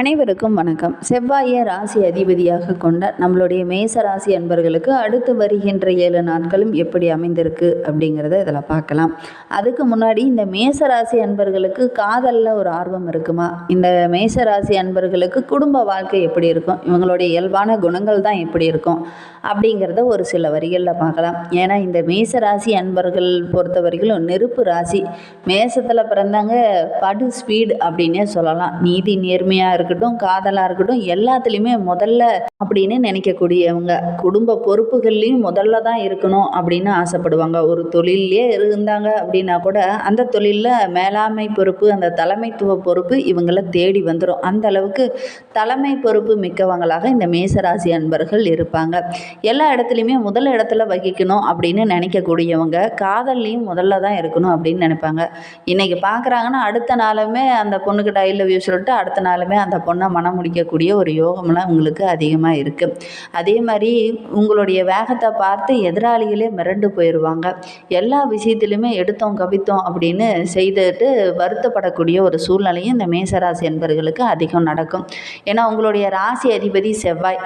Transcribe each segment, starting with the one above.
அனைவருக்கும் வணக்கம். செவ்வாயை ராசி அதிபதியாக கொண்ட நம்மளுடைய மேச ராசி அன்பர்களுக்கு அடுத்து வருகின்ற ஏழு நாட்களும் எப்படி அமைந்திருக்கு அப்படிங்கிறத இதில் பார்க்கலாம். அதுக்கு முன்னாடி இந்த மேச ராசி அன்பர்களுக்கு காதலில் ஒரு ஆர்வம் இருக்குமா? இந்த மேச ராசி அன்பர்களுக்கு குடும்ப வாழ்க்கை எப்படி இருக்கும்? இவங்களுடைய இயல்பான குணங்கள் தான் எப்படி இருக்கும்? அப்படிங்கிறத ஒரு சில வரிகளில் பார்க்கலாம். ஏன்னா இந்த மேச ராசி அன்பர்கள் பொறுத்த வரைக்கும் நெருப்பு ராசி. மேசத்தில் பிறந்தாங்க படு ஸ்பீடு அப்படின்னே சொல்லலாம். நீதி நேர்மையாக இருக்கட்டும் காதலாக இருக்கட்டும் எல்லாத்துலேயுமே முதல்ல அப்படின்னு நினைக்கக்கூடியவங்க. குடும்ப பொறுப்புகள்லையும் முதல்ல தான் இருக்கணும் அப்படின்னு ஆசைப்படுவாங்க. ஒரு தொழிலே இருந்தாங்க அப்படின்னா கூட அந்த தொழிலில் மேலாண்மை பொறுப்பு அந்த தலைமைத்துவ பொறுப்பு இவங்களை தேடி வந்துடும் அந்த அளவுக்கு தலைமை பொறுப்பு மிக்கவங்களாக இந்த மேசராசி அன்பர்கள் இருப்பாங்க. எல்லா இடத்துலையுமே முதல் இடத்துல வகிக்கணும் அப்படின்னு நினைக்கக்கூடியவங்க காதல்லையும் முதல்ல தான் இருக்கணும் அப்படின்னு நினைப்பாங்க. இன்றைக்கி பார்க்குறாங்கன்னா அடுத்த நாளுமே அந்த பொண்ணுக்கிட்ட ஐ லவ் யூ சொல்லிட்டு அடுத்த நாளுமே அந்த பொண்ணை மனம் முடிக்கக்கூடிய ஒரு யோகம்லாம் உங்களுக்கு அதிகமாக இருக்குது அதே மாதிரி உங்களுடைய வேகத்தை பார்த்து எதிராளிகளே மிரண்டு போயிடுவாங்க எல்லா விஷயத்துலையுமே எடுத்தோம் கவித்தோம் அப்படின்னு செய்துட்டு வருத்தப்படக்கூடிய ஒரு சூழ்நிலையும் இந்த மேசராசி என்பவர்களுக்கு அதிகம் நடக்கும். ஏன்னா உங்களுடைய ராசி அதிபதி செவ்வாய்.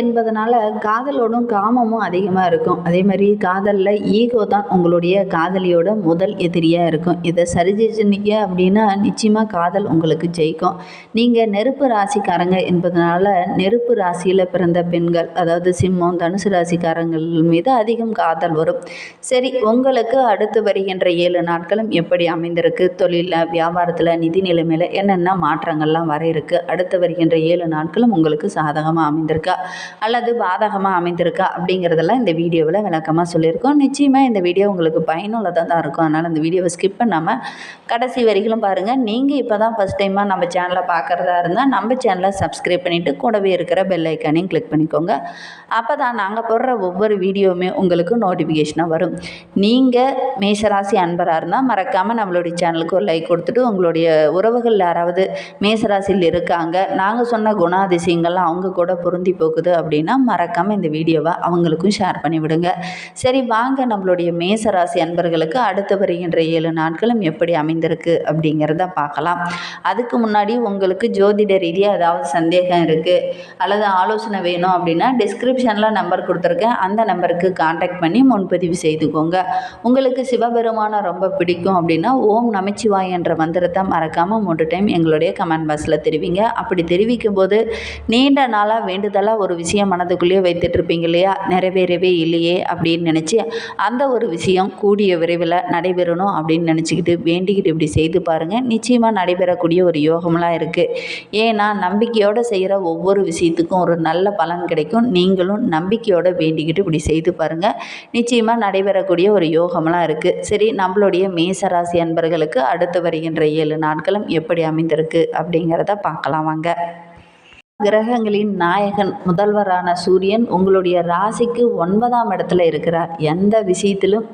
என்பதனால காதலோடும் காமமும் அதிகமாக இருக்கும். அதே மாதிரி காதலில் ஈகோ தான் உங்களுடைய காதலியோட முதல் எதிரியாக இருக்கும். இதை சரி அப்படின்னா நிச்சயமாக காதல் உங்களுக்கு ஜெயிக்கும். நீங்கள் நெருப்பு ராசிக்காரங்க என்பதனால நெருப்பு ராசியில் பிறந்த பெண்கள் அதாவது சிம்மம் தனுசு ராசிக்காரங்கள் மீது அதிகம் காதல் வரும். சரி உங்களுக்கு அடுத்து வருகின்ற ஏழு நாட்களும் எப்படி அமைந்திருக்கு? தொழிலில் வியாபாரத்தில் நிதி நிலைமையில் என்னென்ன மாற்றங்கள்லாம் வர இருக்குது அடுத்து வருகின்ற ஏழு நாட்களும் உங்களுக்கு சாதகமாக அமைந்திருக்கா? அல்லது பாதகமாக அமைந்திருக்கா அப்படிங்கிறதெல்லாம் இந்த வீடியோவில் விளக்கமாக சொல்லியிருக்கோம். நிச்சயமாக இந்த வீடியோ உங்களுக்கு பயனுள்ளதாக தான் இருக்கும். அதனால் இந்த வீடியோவை ஸ்கிப் பண்ணாமல் கடைசி வரைகளும் பாருங்கள் நீங்கள் இப்போ தான் ஃபஸ்ட் டைமாக நம்ம சேனலை பார்க்குறதா இருந்தால் நம்ம சேனலை சப்ஸ்கிரைப் பண்ணிவிட்டு கூடவே இருக்கிற பெல் ஐக்கானையும் கிளிக் பண்ணிக்கோங்க. அப்போ தான் நாங்கள் போடுற ஒவ்வொரு வீடியோவுமே உங்களுக்கு நோட்டிஃபிகேஷனாக வரும். நீங்கள் மேசராசி அன்பராக இருந்தால் மறக்காமல் நம்மளுடைய சேனலுக்கு ஒரு லைக் கொடுத்துட்டு உங்களுடைய உறவுகள் யாராவது மேசராசியில் இருக்காங்க நாங்கள் சொன்ன குணாதிசயங்கள்லாம் அவங்க கூட பொருந்தி போகுது. அப்படின்னா மறக்காமல் இந்த வீடியோவை அவங்களுக்கும் ஷேர் பண்ணி விடுங்க. சரி வாங்க நம்மளுடைய மேசராசி அன்பர்களுக்கு அடுத்து வருகின்ற ஏழு நாட்களும் எப்படி அமைந்திருக்கு அப்படிங்கிறத பார்க்கலாம். அதுக்கு முன்னாடி உங்களுக்கு ஜோதிட ரீதியாக ஏதாவது சந்தேகம் இருக்குது அல்லது ஆலோசனை வேணும் அப்படின்னா டிஸ்கிரிப்ஷனில் நம்பர் கொடுத்துருக்கேன். அந்த நம்பருக்கு காண்டாக்ட் பண்ணி முன்பதிவு செய்துக்கோங்க. உங்களுக்கு சிவபெருமானை ரொம்ப பிடிக்கும் அப்படின்னா ஓம் நமச்சிவாய் என்ற மந்திரத்தை மறக்காமல் மூன்று டைம் எங்களுடைய கமெண்ட் பாக்ஸில் தெரிவிங்க. அப்படி தெரிவிக்கும் போது நீண்ட நாளாக வேண்டுதலாக ஒரு ஒரு விஷயம் மனதுக்குள்ளேயே வைத்துட்டு இருப்பீங்க இல்லையா? நிறைவேறவே இல்லையே அப்படின்னு நினச்சி அந்த ஒரு விஷயம் கூடிய விரைவில் நடைபெறணும் அப்படின்னு நினச்சிக்கிட்டு வேண்டிக்கிட்டு இப்படி செய்து பாருங்கள் நிச்சயமாக நடைபெறக்கூடிய ஒரு யோகமெலாம் இருக்குது ஏன்னா நம்பிக்கையோடு செய்கிற ஒவ்வொரு விஷயத்துக்கும் ஒரு நல்ல பலன் கிடைக்கும். நீங்களும் நம்பிக்கையோடு வேண்டிக்கிட்டு இப்படி செய்து பாருங்கள் நிச்சயமாக நடைபெறக்கூடிய ஒரு யோகமெலாம் இருக்குது சரி நம்மளுடைய மேசராசி அன்பர்களுக்கு அடுத்து வருகின்ற ஏழு நாட்களும் எப்படி அமைந்திருக்கு அப்படிங்கிறத பார்க்கலாம் வாங்க. கிரகங்களின் நாயகன் முதல்வரான சூரியன் உங்களுடைய ராசிக்கு ஒன்பதாம் இடத்துல இருக்கிறார். எந்த விஷயத்திலும்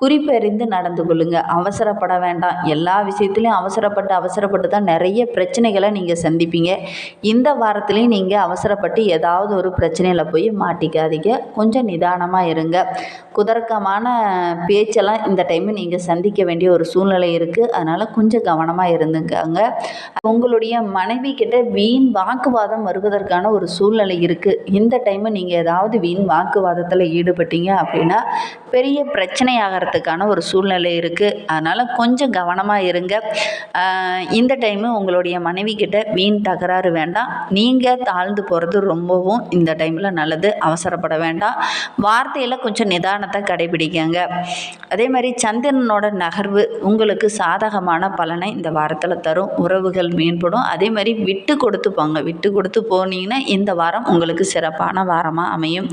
குறிப்பறிந்து நடந்து கொள்ளுங்க. அவசரப்பட வேண்டாம். எல்லா விஷயத்துலையும் அவசரப்பட்டு அவசரப்பட்டு தான் நிறைய பிரச்சனைகளை நீங்கள் சந்திப்பீங்க. இந்த வாரத்துலேயும் நீங்கள் அவசரப்பட்டு ஏதாவது ஒரு பிரச்சனையில் போய் மாட்டிக்காதீங்க. கொஞ்சம் நிதானமாக இருங்க. குதர்க்கமான பேச்செல்லாம் இந்த டைமு நீங்கள் சந்திக்க வேண்டிய ஒரு சூழ்நிலை இருக்குது அதனால் கொஞ்சம் கவனமாக இருந்துக்காங்க. உங்களுடைய மனைவி கிட்ட வீண் வாக்குவாதம் வருவதற்கான ஒரு சூழ்நிலை இருக்குது இந்த டைமு நீங்கள் ஏதாவது வீண் வாக்குவாதத்தில் ஈடுபட்டீங்க அப்படின்னா பெரிய பிரச்சனை ஆகிறதுக்கான ஒரு சூழ்நிலை இருக்குது அதனால் கொஞ்சம் கவனமாக இருங்க. இந்த டைமு உங்களுடைய மனைவி கிட்ட வீண் தகராறு வேண்டாம். நீங்கள் தாழ்ந்து போகிறது ரொம்பவும் இந்த டைமில் நல்லது. அவசரப்பட வேண்டாம். வார்த்தையில் கொஞ்சம் நிதானத்தை கடைபிடிக்கங்க. அதே மாதிரி சந்திரனோட நகர்வு உங்களுக்கு சாதகமான பலனை இந்த வாரத்தில் தரும். உறவுகள் மேம்படும். அதே மாதிரி விட்டு கொடுத்து போங்க. விட்டு கொடுத்து போனீங்கன்னா இந்த வாரம் உங்களுக்கு சிறப்பான வாரமாக அமையும்.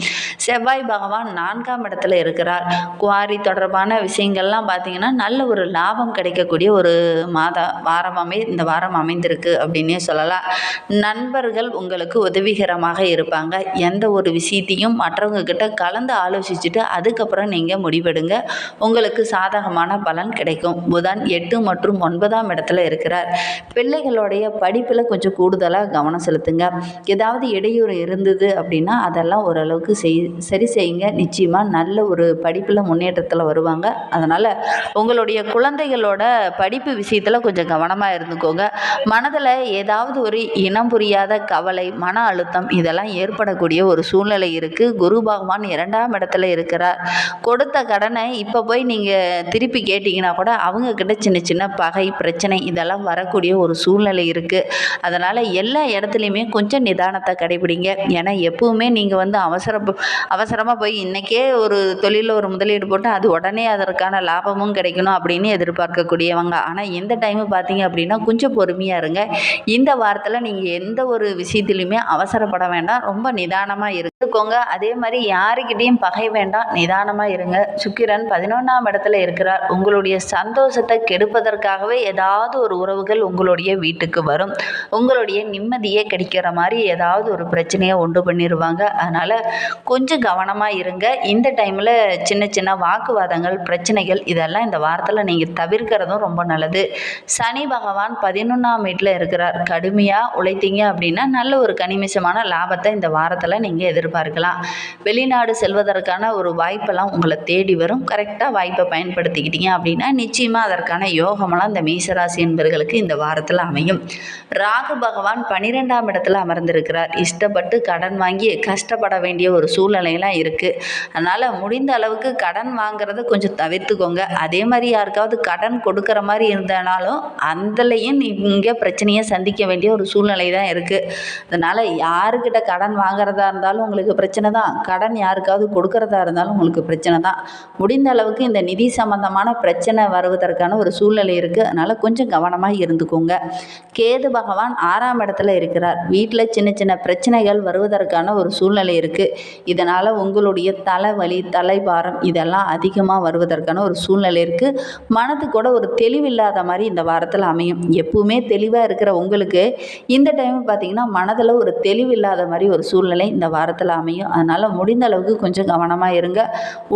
செவ்வாய் பகவான் நான்காம் இடத்துல இருக்கிறார். குவாரி தொடர்பான விஷயங்கள்லாம் பார்த்திங்கன்னா நல்ல ஒரு லாபம் கிடைக்கக்கூடிய ஒரு மாத வாரமாகவே இந்த வாரம் அமைந்திருக்கு அப்படின்னே சொல்லலாம். நண்பர்கள் உங்களுக்கு உதவிகரமாக இருப்பாங்க. எந்த ஒரு விஷயத்தையும் மற்றவங்கக்கிட்ட கலந்து ஆலோசிச்சுட்டு அதுக்கப்புறம் நீங்கள் முடிவெடுங்க. உங்களுக்கு சாதகமான பலன் கிடைக்கும். புதன் எட்டு மற்றும் ஒன்பதாம் இடத்துல இருக்கிறார். பிள்ளைகளுடைய படிப்பில் கொஞ்சம் கூடுதலாக கவனம் செலுத்துங்க. ஏதாவது இடையூறு இருந்தது அப்படின்னா அதெல்லாம் ஓரளவுக்கு செய் சரி செய்யுங்க. நிச்சயமாக நல்ல ஒரு படிப்பில் முன்னேற்றத்தில் வருவாங்க. அதனால் உங்களுடைய குழந்தைகளோட படிப்பு விஷயத்தில் கொஞ்சம் கவனமாக இருந்துக்கோங்க. மனதில் ஏதாவது ஒரு இனம் புரியாத கவலை மன அழுத்தம் இதெல்லாம் ஏற்படக்கூடிய ஒரு சூழ்நிலை இருக்குது குரு பகவான் இரண்டாம் இடத்துல இருக்கிறார். கொடுத்த கடனை இப்போ போய் நீங்கள் திருப்பி கேட்டிங்கன்னா கூட அவங்கக்கிட்ட சின்ன சின்ன பகை பிரச்சனை இதெல்லாம் வரக்கூடிய ஒரு சூழ்நிலை இருக்குது அதனால் எல்லா இடத்துலையுமே கொஞ்சம் நிதானத்தை கடைபிடிங்க. ஏன்னா எப்பவுமே நீங்கள் வந்து அவசர அவசரமாக போய் இன்றைக்கே ஒரு தொழிலில் ஒரு முதலீடு போட்டு அது உடனே அதற்கான லாபமும் கிடைக்கணும் அப்படின்னு எதிர்பார்க்கக்கூடியவங்க. ஆனால் இந்த டைமு பார்த்தீங்க அப்படின்னா கொஞ்சம் பொறுமையாக இருங்க. இந்த வாரத்தில் நீங்கள் எந்த ஒரு விஷயத்துலையுமே அவசரப்பட வேண்டாம். ரொம்ப நிதானமாக இருந்துக்கோங்க அதே மாதிரி யாருக்கிட்டேயும் பகை வேண்டாம். நிதானமாக இருங்க. சுக்கிரன் பதினொன்றாம் இடத்துல இருக்கிறார். உங்களுடைய சந்தோஷத்தை கெடுப்பதற்காகவே ஏதாவது ஒரு உறவுகள் உங்களுடைய வீட்டுக்கு வரும். உங்களுடைய நிம்மதியே கிடைக்கிற மாதிரி ஏதாவது ஒரு பிரச்சனையை உண்டு பண்ணிடுவாங்க அதனால் கொஞ்சம் கவனமாக இருங்க. இந்த டைமில் சின்ன சின்ன வாக்குவாதங்கள் பிரச்சனைகள் இதெல்லாம் இந்த வாரத்தில் நீங்கள் தவிர்க்கிறதும் ரொம்ப நல்லது. சனி பகவான் பதினொன்றாம் வீட்டில் இருக்கிறார். கடுமையாக உழைத்தீங்க அப்படின்னா நல்ல ஒரு கனிமிஷமான லாபத்தை இந்த வாரத்தில் நீங்கள் எதிர்பார்க்கலாம் வெளிநாடு செல்வதற்கான ஒரு வாய்ப்பெல்லாம் உங்களை தேடி வரும். கரெக்டாக வாய்ப்பை பயன்படுத்திக்கிட்டீங்க அப்படின்னா நிச்சயமாக அதற்கான யோகமெல்லாம் இந்த மீசராசி என்பவர்களுக்கு இந்த வாரத்தில் அமையும். ராகு பகவான் பன்னிரெண்டாம் இடத்துல அமர்ந்திருக்கிறார். இஷ்டப்பட்டு கடன் வாங்கி கஷ்டப்பட வேண்டிய ஒரு சூழ்நிலையெல்லாம் இருக்குது அதனால் முடிந்த அளவுக்கு கடன் வாங்குறத கொஞ்சம் தவிர்த்துக்கோங்க. அதே மாதிரி யாருக்காவது கடன் கொடுக்குற மாதிரி இருந்தனாலும் அந்தலையும் நீங்கள் பிரச்சனையை சந்திக்க வேண்டிய ஒரு சூழ்நிலை தான் இருக்குது அதனால் யாருக்கிட்ட கடன் வாங்குறதா இருந்தாலும் உங்களுக்கு பிரச்சனை தான். கடன் யாருக்காவது கொடுக்கறதா இருந்தாலும் உங்களுக்கு பிரச்சனை தான். முடிந்த அளவுக்கு இந்த நிதி சம்பந்தமான பிரச்சனை வருவதற்கான ஒரு சூழ்நிலை இருக்குது அதனால் கொஞ்சம் கவனமாக இருந்துக்கோங்க. கேது பகவான் ஆறாம் இடத்துல இருக்கிறார். வீட்டில் சின்ன சின்ன பிரச்சனைகள் வருவதற்கான ஒரு சூழ்நிலை இருக்குது இதனால் உங்களுடைய தலைவலி தலைபாரம் இதெல்லாம் அதிகமாக வருவதற்கான ஒரு சூழ்நிலை இருக்குது மனது கூட ஒரு தெளிவில்லாத மாதிரி இந்த வாரத்தில் அமையும். எப்பவுமே தெளிவாக இருக்கிற உங்களுக்கு இந்த டைம் பார்த்தீங்கன்னா மனதில் ஒரு தெளிவில்லாத மாதிரி ஒரு சூழ்நிலை இந்த வாரத்தில் அமையும். அதனால் முடிந்த அளவுக்கு கொஞ்சம் கவனமாக இருங்க.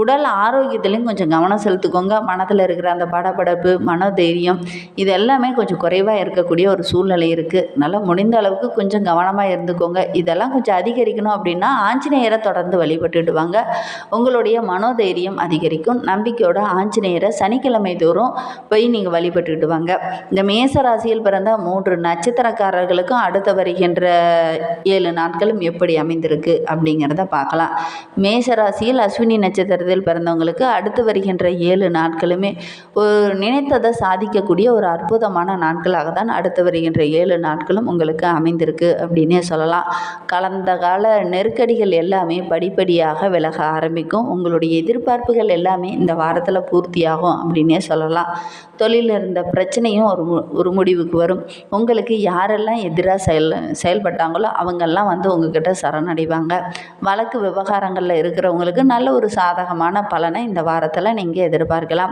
உடல் ஆரோக்கியத்துலேயும் கொஞ்சம் கவனம் செலுத்துக்கோங்க. மனத்தில் இருக்கிற அந்த படபடப்பு மனோதைரியம் இது எல்லாமே கொஞ்சம் குறைவாக இருக்கக்கூடிய ஒரு சூழ்நிலை இருக்குது அதனால் முடிந்த அளவுக்கு கொஞ்சம் கவனமாக இருந்துக்கோங்க. இதெல்லாம் கொஞ்சம் அதிகரிக்கணும் அப்படின்னா ஆஞ்சநேயரை தொடர்ந்து வழிபட்டுட்டு வாங்க உங்களுடைய மனோதைரியம் அதிகரிக்கும். நம்பிக்கையோட ஆஞ்சநேயரை சனிக்கிழமை தோறும் போய் நீங்கள் வழிபட்டுட்டு வாங்க இந்த மேச ராசியில் பிறந்த மூன்று நட்சத்திரக்காரர்களுக்கும் அடுத்து வருகின்ற ஏழு நாட்களும் எப்படி அமைந்திருக்கு அப்படிங்கிறத பார்க்கலாம். மேச ராசியில் அஸ்வினி நட்சத்திரத்தில் பிறந்தவங்களுக்கு அடுத்து வருகின்ற ஏழு நாட்களுமே ஒரு நினைத்ததை சாதிக்கக்கூடிய ஒரு அற்புதமான நாட்களாக தான் அடுத்து வருகின்ற ஏழு நாட்களும் உங்களுக்கு அமைந்திருக்கு அப்படின்னே சொல்லலாம். கலந்த கால நெருக்கடிகள் எல்லாமே படிப்படியாக விலக ஆரம்பிக்கும். உங்களுடைய எதிர்பார்ப்புகள் எல்லாமே இந்த வாரத்தில் பூர்த்தியாகும் அப்படின்னே சொல்லலாம். தொழிலில் இருந்த பிரச்சனையும் ஒரு மு ஒரு முடிவுக்கு வரும். உங்களுக்கு யாரெல்லாம் எதிராக செயல் செயல்பட்டாங்களோ அவங்கெல்லாம் வந்து உங்ககிட்ட சரணடைவாங்க. வழக்கு விவகாரங்களில் இருக்கிறவங்களுக்கு நல்ல ஒரு சாதகமான பலனை இந்த வாரத்தில் நீங்கள் எதிர்பார்க்கலாம்.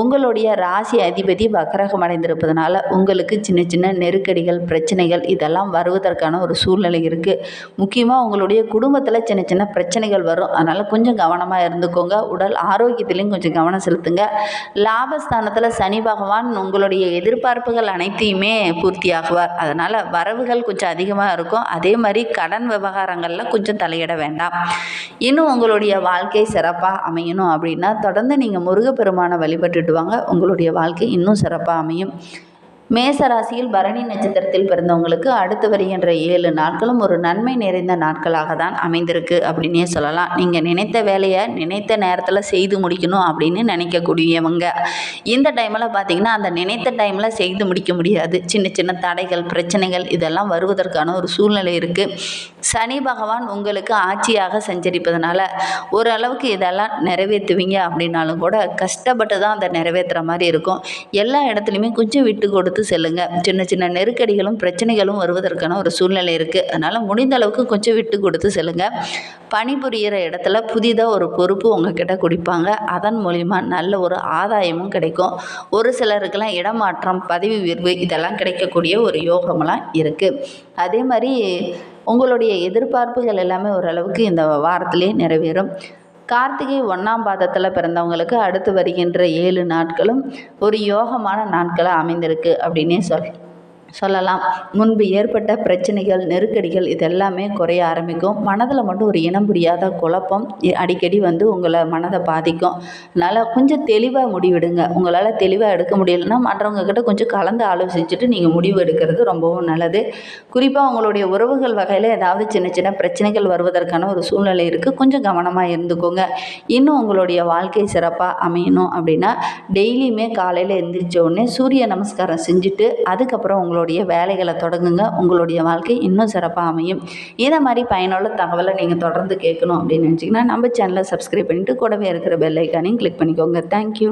உங்களுடைய ராசி அதிபதி வக்கரகம் அடைந்திருப்பதனால உங்களுக்கு சின்ன சின்ன நெருக்கடிகள் பிரச்சனைகள் இதெல்லாம் வருவதற்கான ஒரு சூழ்நிலை இருக்குது முக்கியமாக உங்களுடைய குடும்பத்தில் சின்ன சின்ன பிரச்சனைகள் வரும். அதனால் கொஞ்சம் கவனமாக இருந்துக்கோங்க. உடல் ஆரோக்கியத்திலையும் கொஞ்சம் கவனம் செலுத்துங்க. லாபஸ்தானத்தில் சனி பகவான் உங்களுடைய எதிர்பார்ப்புகள் அனைத்தையுமே பூர்த்தியாகுவார். அதனால் வரவுகள் கொஞ்சம் அதிகமாக இருக்கும். அதே மாதிரி கடன் விவகாரங்களில் கொஞ்சம் தலையிட வேண்டாம். இன்னும் உங்களுடைய வாழ்க்கை சிறப்பாக அமையணும் அப்படின்னா தொடர்ந்து நீங்கள் முருகப்பெருமானை வழிபட்டுட்டு வாங்க. உங்களுடைய வாழ்க்கை இன்னும் சிறப்பாக அமையும். மேச ராசியில் பரணி நட்சத்திரத்தில் பிறந்தவங்களுக்கு அடுத்து வருகின்ற ஏழு நாட்களும் ஒரு நன்மை நிறைந்த நாட்களாக தான் அமைந்திருக்கு அப்படின்னே சொல்லலாம். நீங்கள் நினைத்த வேலையை நினைத்த நேரத்தில் செய்து முடிக்கணும் அப்படின்னு நினைக்கக்கூடியவங்க. இந்த டைமில் பார்த்தீங்கன்னா அந்த நினைத்த டைமில் செய்து முடிக்க முடியாது. சின்ன சின்ன தடைகள் பிரச்சனைகள் இதெல்லாம் வருவதற்கான ஒரு சூழ்நிலை இருக்குது சனி பகவான் உங்களுக்கு ஆட்சியாக சஞ்சரிப்பதனால ஓரளவுக்கு இதெல்லாம் நிறைவேற்றுவீங்க அப்படின்னாலும் கூட கஷ்டப்பட்டு தான் அதை நிறைவேற்றுற மாதிரி இருக்கும். எல்லா இடத்துலையுமே கொஞ்சம் விட்டு கொடுத்து செல்லுங்க. சின்ன சின்ன நெருக்கடிகளும் பிரச்சனைகளும் வருவதற்கான ஒரு சூழ்நிலை இருக்குது அதனால் முடிந்த அளவுக்கு கொஞ்சம் விட்டு கொடுத்து செல்லுங்கள் பணிபுரிகிற இடத்துல புதிதாக ஒரு பொறுப்பு உங்ககிட்ட கொடுப்பாங்க. அதன் மூலிமா நல்ல ஒரு ஆதாயமும் கிடைக்கும். ஒரு சிலருக்கெல்லாம் இடமாற்றம் பதவி உயர்வு இதெல்லாம் கிடைக்கக்கூடிய ஒரு யோகமெல்லாம் இருக்குது அதே மாதிரி உங்களுடைய எதிர்பார்ப்புகள் எல்லாமே ஓரளவுக்கு இந்த வாரத்திலே நிறைவேறும். கார்த்திகை ஒன்றாம் பாதத்தில் பிறந்தவங்களுக்கு அடுத்து வருகின்ற ஏழு நாட்களும் ஒரு யோகமான நாட்களாக அமைந்திருக்கு அப்படின்னே சொல் சொல்லலாம். முன்பு ஏற்பட்ட பிரச்சனைகள் நெருக்கடிகள் இது எல்லாமே குறைய ஆரம்பிக்கும். மனதில் மட்டும் ஒரு இனம் புரியாத குழப்பம் அடிக்கடி வந்து உங்களை மனதை பாதிக்கும். அதனால் கொஞ்சம் தெளிவாக முடிவெடுங்க. உங்களால் தெளிவாக எடுக்க முடியலைன்னா மற்றவங்க கிட்ட கொஞ்சம் கலந்து ஆலோசிச்சுட்டு நீங்கள் முடிவு எடுக்கிறது ரொம்பவும் நல்லது. குறிப்பாக உங்களுடைய உறவுகள் வகையில் ஏதாவது சின்ன சின்ன பிரச்சனைகள் வருவதற்கான ஒரு சூழ்நிலை இருக்குது கொஞ்சம் கவனமாக இருந்துக்கோங்க. இன்னும் உங்களுடைய வாழ்க்கை சிறப்பாக அமையணும் அப்படின்னா டெய்லியுமே காலையில் எந்திரிச்ச உடனே சூரிய நமஸ்காரம் செஞ்சுட்டு அதுக்கப்புறம் உங்களுடைய வேலைகளை தொடங்குங்க. உங்களுடைய வாழ்க்கை இன்னும் சிறப்பாக அமையும். இதை மாதிரி பயனுள்ள தகவலை நீங்கள் தொடர்ந்து கேட்கணும் அப்படின்னு நினச்சிங்கன்னா நம்ம சேனலை சப்ஸ்கிரைப் பண்ணிவிட்டு கூடவே இருக்கிற பெல்லைக்கானையும் கிளிக் பண்ணிக்கோங்க. தேங்க்யூ